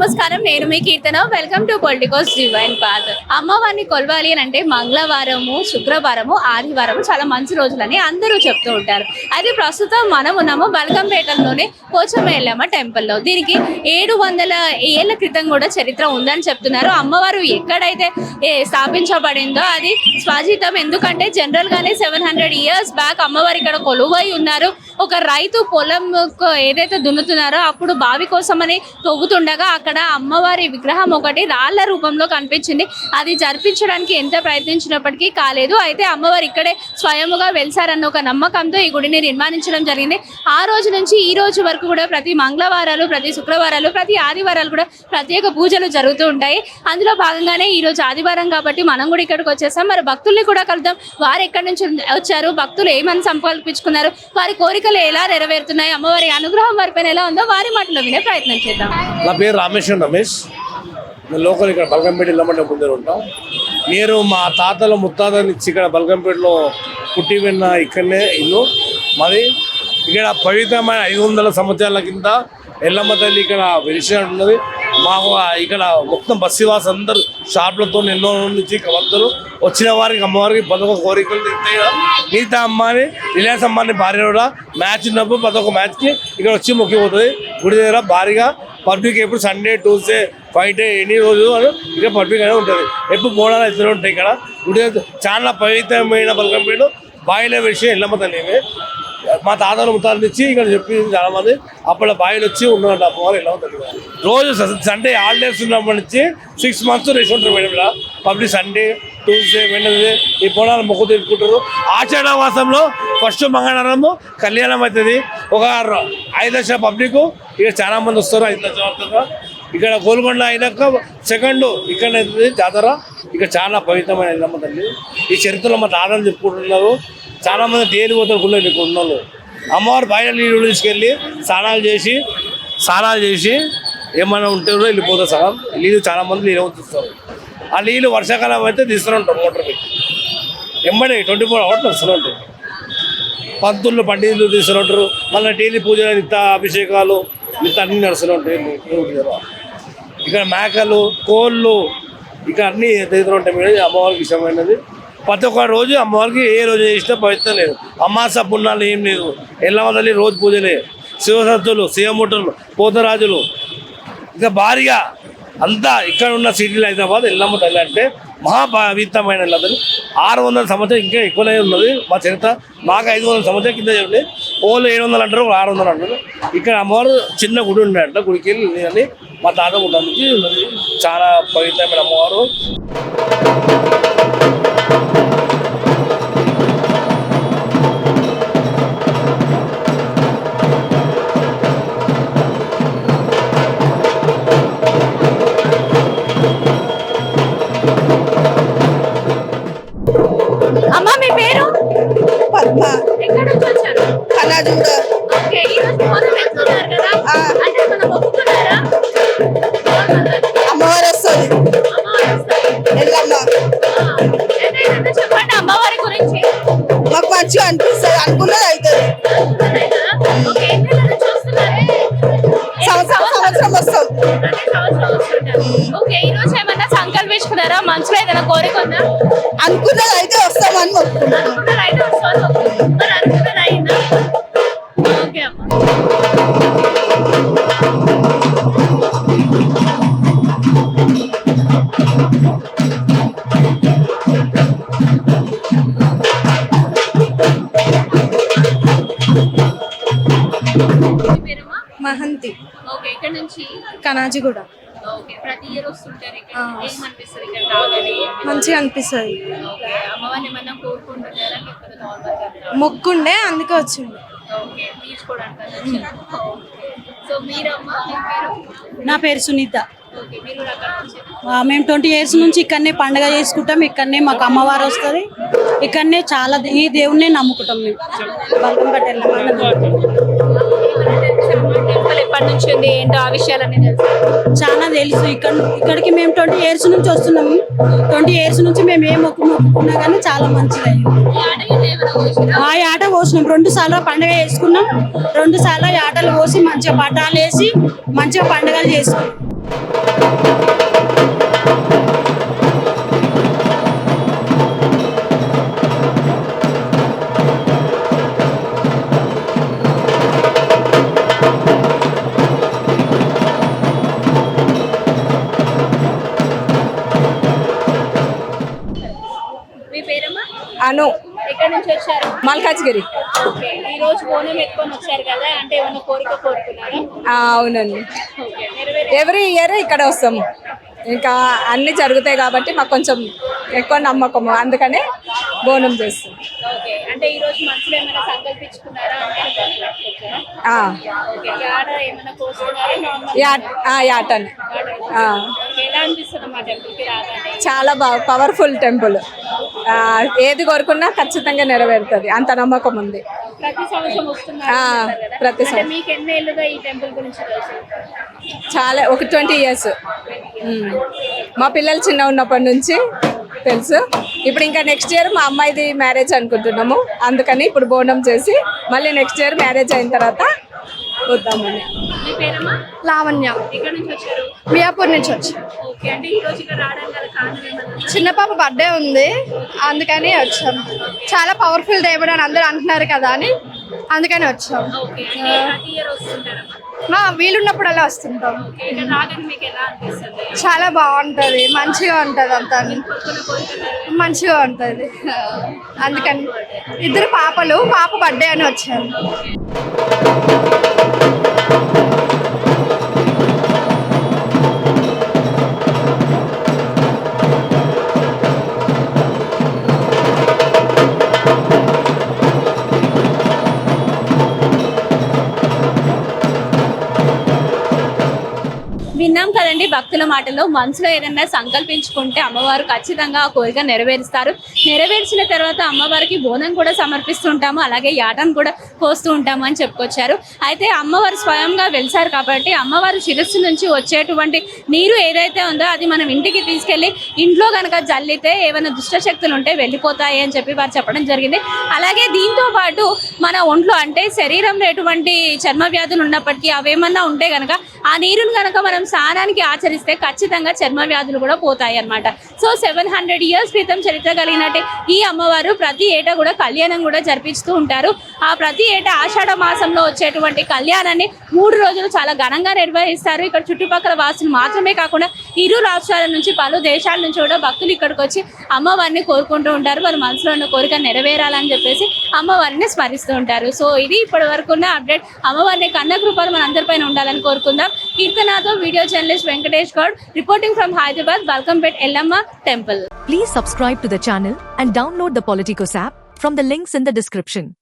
నమస్కారం నేను మీ కీర్తన. Welcome to Politicos divine path అమ్మవారిని కొలవాలి అని అంటే మంగళవారము శుక్రవారము ఆదివారము చాలా మంచి రోజులని అందరూ చెప్తూ ఉంటారు. అయితే ప్రస్తుతం మనం ఉన్నాము బల్కంపేటలోనే పోచమేళ్ళమ్మ టెంపుల్లో. దీనికి ఏడు వందల ఏళ్ళ క్రితం కూడా చరిత్ర ఉందని చెప్తున్నారు. అమ్మవారు ఎక్కడైతే ఏ, స్థాపించబడిందో అది స్వాజితం. ఎందుకంటే జనరల్గానే సెవెన్ హండ్రెడ్ ఇయర్స్ బ్యాక్ అమ్మవారు ఇక్కడ కొలువై ఉన్నారు. ఒక రైతు పొలం ఏదైతే దున్నుతున్నారో అప్పుడు బావి కోసమని తవ్వుతుండగా అక్కడ అమ్మవారి విగ్రహం ఒకటి రాళ్ళ రూపంలో కనిపించింది. అది జరిపించడానికి ఎంత ప్రయత్నించినప్పటికీ కాలేదు. అయితే అమ్మవారు ఇక్కడే స్వయముగా వెలిసారన్న ఒక నమ్మకంతో ఈ గుడిని నిర్మాణించడం జరిగింది. ఆ రోజు నుంచి ఈ రోజు వరకు కూడా ప్రతి మంగళవారాలు ప్రతి శుక్రవారాలు ప్రతి ఆదివారాలు కూడా ప్రత్యేక పూజలు జరుగుతూ ఉంటాయి. అందులో భాగంగానే ఈ రోజు ఆదివారం కాబట్టి మనం కూడా ఇక్కడికి వచ్చేసాం. మరి భక్తుల్ని కూడా కలుద్దాం. వారు ఎక్కడి నుంచి వచ్చారు? భక్తులు ఏమని సంకల్పించుకున్నారు? వారి కోరిక కోరికలు ఎలా నెరవేరుతున్నాయి? అమ్మవారి అనుగ్రహం వారిపైన ఎలా ఉందో వారి మాటలో వినే ప్రయత్నం చేద్దాం. నా పేరు రామేశ్వరం రమేష్. లోకల్ ఇక్కడ బల్కంపేట ఇల్లమంటే ముందర ఉంటాం. నేను మా తాతల ముత్తాత నుంచి ఇక్కడ బల్కంపేటలో పుట్టి విన్న ఇక్కడనే ఇల్లు. మరి ఇక్కడ పవిత్రమైన ఐదు వందల సంవత్సరాల కింద ఎల్లమ్మ తల్లి ఇక్కడ వెలిసినట్టున్నది ఉన్నది. మాకు ఇక్కడ మొత్తం బస్సీవాస్ అందరూ షాప్లతో ఎన్నో నుంచి భక్తులు వచ్చిన వారికి అమ్మవారికి పదొక కోరికలు తీర్తాయి. కదా. మిగతా అమ్మాని రిలయన్స్ అమ్మాని భార్య కూడా మ్యాచ్ ఉన్నప్పుడు పదొక మ్యాచ్కి ఇక్కడ వచ్చి మొక్కిపోతుంది. గుడి దగ్గర భారీగా పబ్లిక్ ఎప్పుడు సండే ట్యూస్డే ఫ్రైడే ఎన్ని రోజు అని ఇక్కడ పబ్లిక్ అనేది ఉంటుంది. ఎప్పుడు బోనాలు ఇద్దరు ఉంటాయి ఇక్కడ. గుడి దగ్గర చాలా పవిత్రమైన బల్కంపేట బాయిలో విషయం ఎల్లమ్మ తల్లి మా తాతలు ముత్తాలు నుంచి ఇక్కడ చెప్పి చాలా మంది అప్పుడు బాయిలు వచ్చి ఉన్నాడు అమ్మవారు ఎల్లమ్మ తల్లి రోజు సండే హాలిడేస్ ఉన్నప్పటి నుంచి సిక్స్ మంత్స్ రేసి ఉంటారు మేడం ఇలా. పబ్లిక్ సండే ట్యూస్డే వెనస్డే ఈ పొలాలు మొక్కు తిప్పుకుంటారు ఆషాఢ మాసంలో ఫస్ట్ మంగళవారము కళ్యాణం అవుతుంది. ఒక ఐదు లక్షల పబ్లిక్ ఇక్కడ చాలా మంది వస్తారు ఐదు లక్షల ఇక్కడ గోల్కొండ అయినాక సెకండ్ ఇక్కడ జాతర. ఇక్కడ చాలా పవిత్రమైన ఎల్లమ్మ తల్లి ఈ చరిత్రలో మా తాతలు చెప్పుకుంటున్నారు. చాలామంది డైలీ పోతారు గుళ్ళు ఇక్కడ ఉన్న వాళ్ళు అమ్మవారు బయట నీళ్ళు తీసుకెళ్ళి స్నానాలు చేసి స్నానాలు చేసి ఏమైనా ఉంటే కూడా వెళ్ళిపోతారు సగం. నీళ్ళు చాలామంది నీళ్ళు తీస్తారు. ఆ నీళ్ళు వర్షాకాలం అయితే తీస్తూనే ఉంటారు మోటార్ పెట్టి. ఎంబడే ట్వంటీ ఫోర్ అవర్స్ వస్తూనే ఉంటారు పంతులు పండితులు తీసుకుని ఉంటారు మళ్ళీ డైలీ పూజలు నిత్య అభిషేకాలు నిత్య అన్ని నడుస్తూనే ఉంటాయి ఇక్కడ మేకలు కోళ్ళు ఇక్కడ అన్ని తదితరం ఉంటాయి. మేడం అమ్మవారికి ఇష్టమైనది. ప్రతి ఒక్క రోజు అమ్మవారికి ఏ రోజు చేసినా పవిత్రం లేదు. అమాస పుణ్యాలు ఏం లేదు. ఎల్లవదలి రోజు పూజలే. శివసత్తులు శివముఠులు పోతరాజులు. ఇంకా భారీగా అంతా ఇక్కడ ఉన్న సిటీలు హైదరాబాద్ ఎల్లమ్మ తల్లి అంటే మహాపవిత్రమైన తల్లి ఆరు వందల సంవత్సరం ఇంకా ఎక్కువనే ఉన్నది. మా చరిత్ర మాకు ఐదు వందల సంవత్సరం కింద చెప్పండి ఓళ్ళు ఏడు వందలు అంటారు ఆరు వందలు అంటారు. ఇక్కడ అమ్మవారు చిన్న గుడి ఉండంట గుడికి వెళ్ళి మా తాత గుడి ఉన్నది. చాలా పవిత్రమైన అమ్మవారు. మనసులో ఏదైనా కోరిక ఉందా? అనుకున్నది అయితే వస్తామని మొక్కుకున్నాం అనుకున్నారు అయితే వస్తారు మరి అనుకున్నది అయిందా ఓకే అమ్మ. మీ పేరమ్మా? మహంతి. ఓకే ఇక్కడ నుంచి? కనాజిగూడ. ఓకే ప్రతి ఇయర్ వస్తుంటారు మంచిగా అనిపిస్తుంది. మొక్కుండే అందుకే వచ్చింది నా పేరు సునీత. మేము ట్వంటీ ఇయర్స్ నుంచి ఇక్కడనే పండగ చేసుకుంటాం. ఇక్కడనే మాకు అమ్మవారు వస్తుంది. ఇక్కడనే చాలా దే- ఈ దేవుణ్ణి నమ్ముకుంటాం మేము. బల్కంపేట టెంపుల్ ఎప్పటి నుంచి ఉంది ఏంటో ఆ విషయాలన్నీ తెలుసు. చాలా తెలుసు. ఇక్కడ ఇక్కడికి మేము ట్వంటీ ఇయర్స్ నుంచి వస్తున్నాము. ట్వంటీ ఇయర్స్ నుంచి మేము ఏ మొక్కు మొక్కుకున్నా కానీ చాలా మంచిది అయింది ఆ ఆట పోసినాం రెండు సార్లు పండగ వేసుకున్నాం రెండు సార్లు ఈ ఆటలు పోసి మంచిగా పటాలు వేసి మంచిగా పండగలు చేసుకున్నాం. నుంచి వచ్చారు? మల్కాజ్గిరి. ఓకే. ఈ రోజు బోనం ఎత్తుకొని వచ్చారు కదా అంటే ఏమైనా కోరిక కోరుకున్నారా? అవునండి. ఎవ్రీ ఇయర్ ఇక్కడ వస్తాము ఇంకా అన్ని జరుగుతాయి కాబట్టి మాకు కొంచెం ఎక్కువ నమ్మకము అందుకనే బోనం చేస్తాం. అంటే ఈ రోజు మనసులో ఏమైనా సంకల్పించుకున్నారా? అంటే బోనం పెట్టుకొచ్చారా? ఆ, ఓకే. యాడ ఏమైనా కోసుకున్నారా నార్మల్ యా- ఆ, యాటనే చాలా బాగా పవర్ఫుల్ టెంపుల్. ఏది కోరుకున్నా ఖచ్చితంగా నెరవేరుతుంది. అంత నమ్మకం ఉంది. ప్రతి చాలా ఒక ట్వంటీ ఇయర్స్. మా పిల్లలు చిన్న ఉన్నప్పటి నుంచి తెలుసు. ఇప్పుడు ఇంకా నెక్స్ట్ ఇయర్ మా అమ్మాయిది మ్యారేజ్ అనుకుంటున్నాము. అందుకని ఇప్పుడు బోనం చేసి మళ్ళీ నెక్స్ట్ ఇయర్ మ్యారేజ్ అయిన తర్వాత వద్దామని. మీ పేరమ్మా? లావణ్య. ఎక్కడి నుంచి వచ్చారు? మియాపూర్ నుంచి వచ్చి. ఓకే అంటే ఈ రోజు ఇక్కడ రావడానికి గల కారణం ఏమన్నా చిన్న పాప బర్త్డే ఉంది. అందుకని వచ్చాం. చాలా పవర్ఫుల్ దేవుడు అని అందరూ అంటున్నారు కదా అని అందుకని వచ్చాం. ఓకే అంటే ప్రతి ఇయర్ వస్తుంటారమ్మా మా వీలున్నప్పుడల్లా వస్తుంటాం. ఓకే ఇక్కడ రాగానే మీకు ఎలా అనిపిస్తుంది? చాలా బాగుంటుంది. మంచిగా ఉంటుంది అంతా. కోరుకున్న కోరికలు మంచిగా ఉంటుంది. అందుకని ఇద్దరు పాపలు పాప బర్త్డే అని వచ్చాను విన్నాం కదండి భక్తుల మాటలో మనసులో ఏదైనా సంకల్పించుకుంటే అమ్మవారు ఖచ్చితంగా ఆ కోరిక నెరవేరుస్తారు. నెరవేర్చిన తర్వాత అమ్మవారికి బోనం కూడా సమర్పిస్తుంటాము అలాగే యాటను కూడా కోస్తూ ఉంటాము అని చెప్పుకొచ్చారు. అయితే అమ్మవారు స్వయంగా వెలిసారు కాబట్టి అమ్మవారు శిరస్సు నుంచి వచ్చేటువంటి నీరు ఏదైతే ఉందో అది మనం ఇంటికి తీసుకెళ్ళి ఇంట్లో కనుక జల్లితే ఏమైనా దుష్ట శక్తులు ఉంటే వెళ్ళిపోతాయి అని చెప్పి వారు చెప్పడం జరిగింది. అలాగే దీంతో పాటు మన ఒంట్లో అంటే శరీరంలో ఎటువంటి చర్మ వ్యాధులు ఉన్నప్పటికీ అవేమన్నా ఉంటే కనుక ఆ నీరుని కనుక మనం స్నానానికి ఆచరిస్తే ఖచ్చితంగా చర్మ వ్యాధులు కూడా పోతాయి అన్నమాట. సో సెవెన్ హండ్రెడ్ ఇయర్స్ క్రితం చరిత్ర కలిగినట్టే ఈ అమ్మవారు ప్రతి ఏటా కూడా కళ్యాణం కూడా జరిపిస్తూ ఉంటారు. ఆ ప్రతి ఏటా ఆషాఢ మాసంలో వచ్చేటువంటి కళ్యాణాన్ని మూడు రోజులు చాలా ఘనంగా నిర్వహిస్తారు. ఇక్కడ చుట్టుపక్కల వాసులు మాత్రమే కాకుండా ఇరు రాష్ట్రాల నుంచి పలు దేశాల నుంచి కూడా భక్తులు ఇక్కడికి వచ్చి అమ్మవారిని కోరుకుంటూ ఉంటారు. వారి మనసులో ఉన్న కోరిక నెరవేరాలని చెప్పేసి అమ్మవారిని స్మరిస్తూ ఉంటారు. సో ఇది ఇప్పటి వరకు ఉన్న అప్డేట్. అమ్మవారిని కన్న కృపలు మన అందరిపైన ఉండాలని కోరుకుందాం. కీర్తనాతో video journalist Venkatesh Goud. Reporting from Hyderabad Balkampet Yellamma temple. Please subscribe to the channel and download the Politicos app from the links in the description